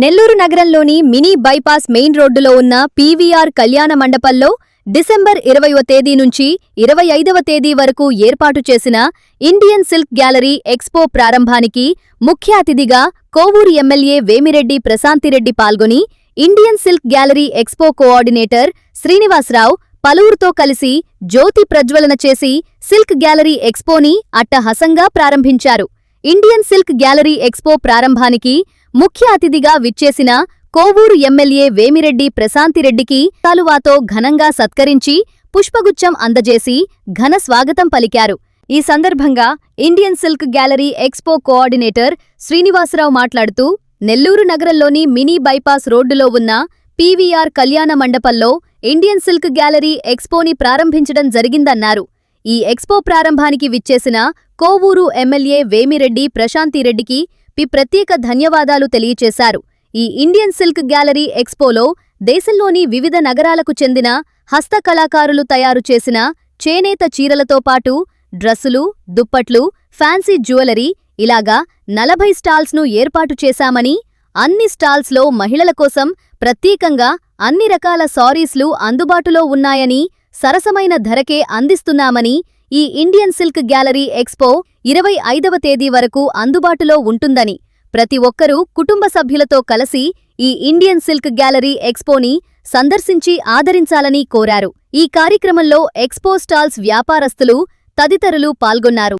నెల్లూరు నగరంలోని mini bypass main రోడ్డులో ఉన్న పీవీఆర్ కళ్యాణ మండపంలో డిసెంబర్ ఇరవయవ తేదీ నుంచి ఇరవై ఐదవ తేదీ వరకు ఏర్పాటు చేసిన ఇండియన్ సిల్క్ గ్యాలరీ ఎక్స్పో ప్రారంభానికి ముఖ్య అతిథిగా కోవూరు ఎమ్మెల్యే వేమిరెడ్డి ప్రశాంతిరెడ్డి పాల్గొని Indian silk gallery expo coordinator Srinivasa Rao పలువురితో కలిసి జ్యోతి ప్రజ్వలన చేసి సిల్క్ గ్యాలరీ ఎక్స్పోని అట్టహసంగా ప్రారంభించారు. ఇండియన్ సిల్క్ గ్యాలరీ ఎక్స్పో ప్రారంభానికి ముఖ్య అతిథిగా విచ్చేసిన కోవూరు ఎమ్మెల్యే వేమిరెడ్డి ప్రశాంతిరెడ్డికి తలువాతో ఘనంగా సత్కరించి పుష్పగుచ్చం అందజేసి ఘన స్వాగతం పలికారు. ఈ సందర్భంగా Indian silk gallery expo coordinator Srinivasa Rao మాట్లాడుతూ నెల్లూరు నగరంలోని మినీ బైపాస్ రోడ్డులో ఉన్న పీవీఆర్ కళ్యాణ మండపంలో ఇండియన్ సిల్క్ గ్యాలరీ ఎక్స్పోని ప్రారంభించడం జరిగిందన్నారు. ఈ ఎక్స్పో ప్రారంభానికి విచ్చేసిన కోవూరు ఎమ్మెల్యే వేమిరెడ్డి ప్రశాంతిరెడ్డికి పి ప్రత్యేక ధన్యవాదాలు తెలియచేశారు. ఈ ఇండియన్ సిల్క్ గ్యాలరీ ఎక్స్పోలో దేశంలోని వివిధ నగరాలకు చెందిన హస్తకళాకారులు తయారు చేసిన చేనేత చీరలతో పాటు డ్రస్సులు దుప్పట్లు ఫ్యాన్సీ జ్యువెలరీ ఇలాగా నలభై స్టాల్స్ను ఏర్పాటు చేశామని అన్ని స్టాల్స్లో మహిళల కోసం ప్రత్యేకంగా అన్ని రకాల సారీస్లు అందుబాటులో ఉన్నాయని సరసమైన ధరకే అందిస్తున్నామని ఈ ఇండియన్ సిల్క్ గ్యాలరీ ఎక్స్పో ఇరవై ఐదవ తేదీ వరకు అందుబాటులో ఉంటుందని. ప్రతి ఒక్కరూ కుటుంబ సభ్యులతో కలిసి ఈ ఇండియన్ సిల్క్ గ్యాలరీ ఎక్స్పోని సందర్శించి ఆదరించాలని కోరారు. ఈ కార్యక్రమంలో ఎక్స్పో స్టాల్స్ వ్యాపారస్తులు తదితరులు పాల్గొన్నారు.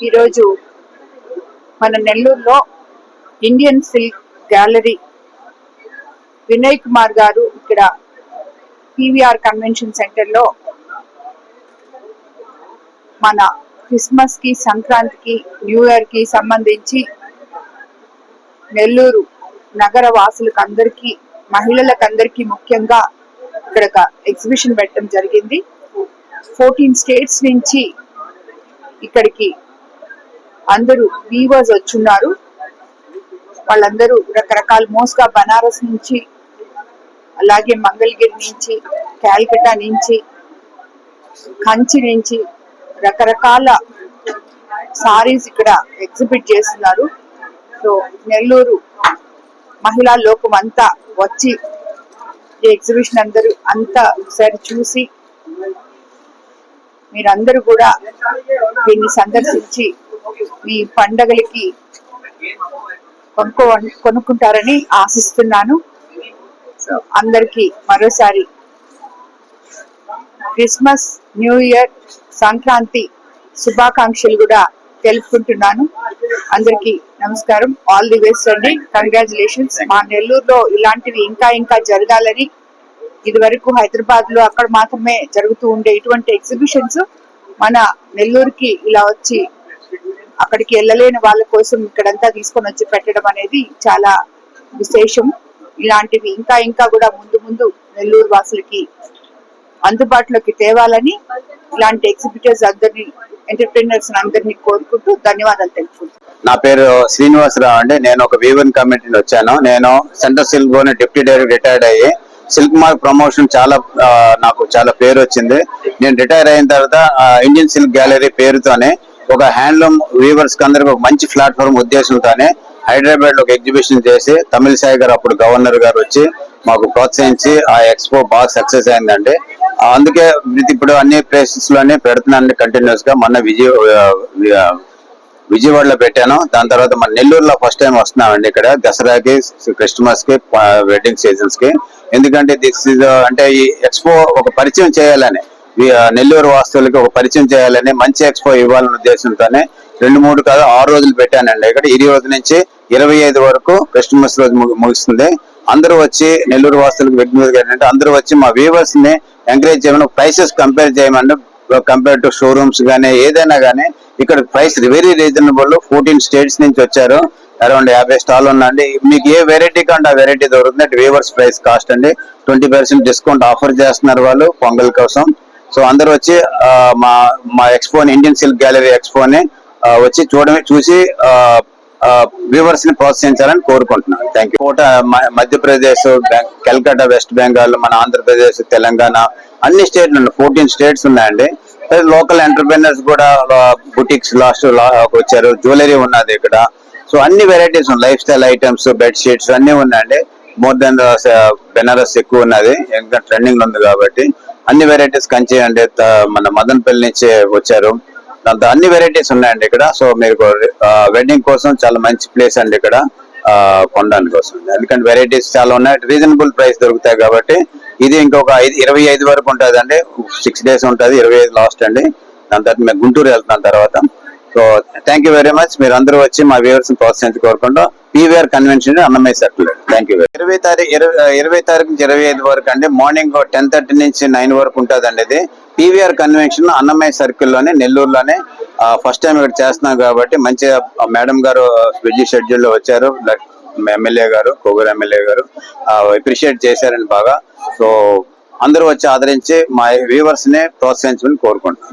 ఈరోజు మన నెల్లూరులో Indian silk gallery Vinay Kumar garu ఇక్కడ పీవీఆర్ కన్వెన్షన్ సెంటర్లో మన క్రిస్మస్కి సంక్రాంతికి న్యూ ఇయర్కి సంబంధించి నెల్లూరు నగర వాసులకు అందరికీ మహిళలకు అందరికీ ముఖ్యంగా ఇక్కడ ఒక ఎగ్జిబిషన్ పెట్టడం జరిగింది. ఫోర్టీన్ స్టేట్స్ నుంచి ఇక్కడికి అందరూ వీవర్స్ వచ్చున్నారు. వాళ్ళందరూ రకరకాల మోస్గా బనారస్ నుంచి అలాగే మంగళగిరి నుంచి క్యాల్కటా నుంచి కంచి నుంచి రకరకాల సారీస్ ఇక్కడ ఎగ్జిబిట్ చేస్తున్నారు. సో నెల్లూరు మహిళా లోకం అంతా వచ్చి ఈ ఎగ్జిబిషన్ అందరూ అంతా ఒకసారి చూసి మీరందరూ కూడా దీన్ని సందర్శించి మీ పండగలకి కొనుక్కో కొనుక్కుంటారని ఆశిస్తున్నాను. సో అందరికీ మరోసారి క్రిస్మస్ న్యూ ఇయర్ సంక్రాంతి శుభాకాంక్షలు కూడా తెలుపుకుంటున్నాను. అందరికి నమస్కారం. ఆల్ ది బెస్ట్ అండి. కంగ్రాచులేషన్స్ మా నెల్లూరులో ఇలాంటివి ఇంకా ఇంకా జరగాలని ఇది వరకు హైదరాబాద్లో అక్కడ మాత్రమే జరుగుతూ ఉండే ఇటువంటి ఎగ్జిబిషన్స్ మన నెల్లూరుకి ఇలా వచ్చి అక్కడికి వెళ్ళలేని వాళ్ళ కోసం ఇక్కడంతా తీసుకొని వచ్చి పెట్టడం అనేది చాలా విశేషం. ఇలాంటివి ఇంకా ఇంకా కూడా ముందు ముందు నెల్లూరు వాసులకి అందుబాటులోకి తేవాలని ఇలాంటి ఎగ్జిబిటర్స్ అందరినీ ఎంటర్ప్రీనర్స్ అందరినీ కోరుకుంటూ ధన్యవాదాలు తెలుపుకుంటున్నాను. నా పేరు శ్రీనివాసరావు అండి. నేను ఒక వీవన్ కమిటీని వచ్చాను. నేను సెంట్రల్ సిల్క్లోని డిప్యూటీ డైరెక్టర్ రిటైర్డ్ అయ్యి సిల్క్ మార్క్ ప్రమోషన్ చాలా నాకు చాలా పేరు వచ్చింది. నేను రిటైర్ అయిన తర్వాత ఇండియన్ సిల్క్ గ్యాలరీ పేరుతోనే ఒక హ్యాండ్లూమ్ వీవర్స్కి అందరికి ఒక మంచి ప్లాట్ఫామ్ ఉద్దేశంతోనే హైదరాబాద్లో ఒక ఎగ్జిబిషన్ చేసి తమిళ సాయి గారు అప్పుడు గవర్నర్ గారు వచ్చి మాకు ప్రోత్సహించి ఆ ఎక్స్పో బాగా సక్సెస్ అయిందండి. అందుకే ఇప్పుడు అన్ని ప్లేసెస్లోనే పెడుతున్నాను కంటిన్యూస్గా. మొన్న విజయ విజయవాడలో పెట్టాను. దాని తర్వాత మన నెల్లూరులో ఫస్ట్ టైం వస్తున్నామండి ఇక్కడ. దసరాకి క్రిస్మస్కి వెడ్డింగ్ సీజన్స్కి ఎందుకంటే దిస్ ఇస్ అంటే ఈ ఎక్స్పో ఒక పరిచయం చేయాలని నెల్లూరు వాస్తువులకి ఒక పరిచయం చేయాలని మంచి ఎక్స్పో ఇవ్వాలనే ఉద్దేశంతోనే రెండు మూడు కాదు ఆరు రోజులు పెట్టానండి. ఇక్కడ ఈ రోజు నుంచి ఇరవై ఐదు వరకు క్రిస్టమస్ రోజు ముగుస్తుంది. అందరూ వచ్చి నెల్లూరు వాస్తువులకు విజ్ఞప్తి ఏంటంటే అందరూ వచ్చి మా వ్యూవర్స్ని ఎంకరేజ్ చేయమని ప్రైసెస్ కంపేర్ చేయమని కంపేర్ టు షోరూమ్స్ కానీ ఏదైనా కానీ ఇక్కడ price very reasonable fourteen states నుంచి వచ్చారు. అరౌండ్ యాభై స్టాల్ ఉందండి. మీకు ఏ వెరైటీ కంటే ఆ వెరైటీ దొరుకుతుంది వేవర్స్ ప్రైస్ కాస్ట్ అండి. ట్వంటీ పర్సెంట్ డిస్కౌంట్ ఆఫర్ చేస్తున్నారు వాళ్ళు పొంగల్ కోసం. సో అందరూ వచ్చి మా మా ఎక్స్పోని ఇండియన్ సిల్క్ గ్యాలరీ ఎక్స్పోని వచ్చి చూడమే చూసి వ్యూవర్స్ని ప్రోత్సహించాలని కోరుకుంటున్నాను. థ్యాంక్ యూ కోట మధ్యప్రదేశ్ బెం- వెస్ట్ బెంగాల్ మన ఆంధ్రప్రదేశ్ తెలంగాణ అన్ని స్టేట్లు ఫోర్టీన్ స్టేట్స్ ఉన్నాయండి. లోకల్ ఎంటర్ప్రీనర్స్ కూడా బుటిక్స్ లాస్ట్ వచ్చారు. జ్యువెలరీ ఉన్నది ఇక్కడ. సో అన్ని varieties lifestyle items bed sheets అన్ని ఉన్నాయండి. మోర్ దెన్ బెనారస్ ఎక్కువ ఉన్నది. ఇంకా ట్రెండింగ్ ఉంది కాబట్టి. అన్ని వెరైటీస్ కంచి అండి మన మదన్పల్లి నుంచి వచ్చారు. దాంతో అన్ని వెరైటీస్ ఉన్నాయండి ఇక్కడ. సో మీరు వెడ్డింగ్ కోసం చాలా మంచి ప్లేస్ అండి ఇక్కడ కొనడానికి కోసం. ఎందుకంటే వెరైటీస్ చాలా ఉన్నాయి. రీజనబుల్ ప్రైస్ దొరుకుతాయి కాబట్టి ఇది ఇంకొక ఐదు ఇరవై ఐదు వరకు ఉంటుంది అండి సిక్స్ డేస్ ఉంటుంది ఇరవై ఐదు లాస్ట్ అండి. దాని తర్వాత మేము గుంటూరు వెళ్తాం తర్వాత. So thank you very much మీరు అందరూ వచ్చి మా వ్యూవర్స్ ప్రోత్సహించి కోరుకుంటూ PVR convention Annamayya circle thank you ఇరవై తారీఖు ఇరవై ఇరవై తారీఖు నుంచి ఇరవై ఐదు వరకు అండి. మార్నింగ్ టెన్ థర్టీ నుంచి నైన్ వరకు ఉంటుంది అండి ఇది. పీవీఆర్ కన్వెన్షన్ అన్నమయ్య సర్కిల్లోనే నెల్లూరులోనే ఫస్ట్ టైం ఇక్కడ చేస్తున్నాం కాబట్టి మంచిగా మేడం గారు బిజీ షెడ్యూల్లో వచ్చారు. ఎమ్మెల్యే గారు కొవ్వూరు ఎమ్మెల్యే గారు అప్రిషియేట్ చేశారని బాగా. సో అందరూ వచ్చి ఆదరించి మా వ్యూవర్స్ని ప్రోత్సహించమని కోరుకుంటున్నాను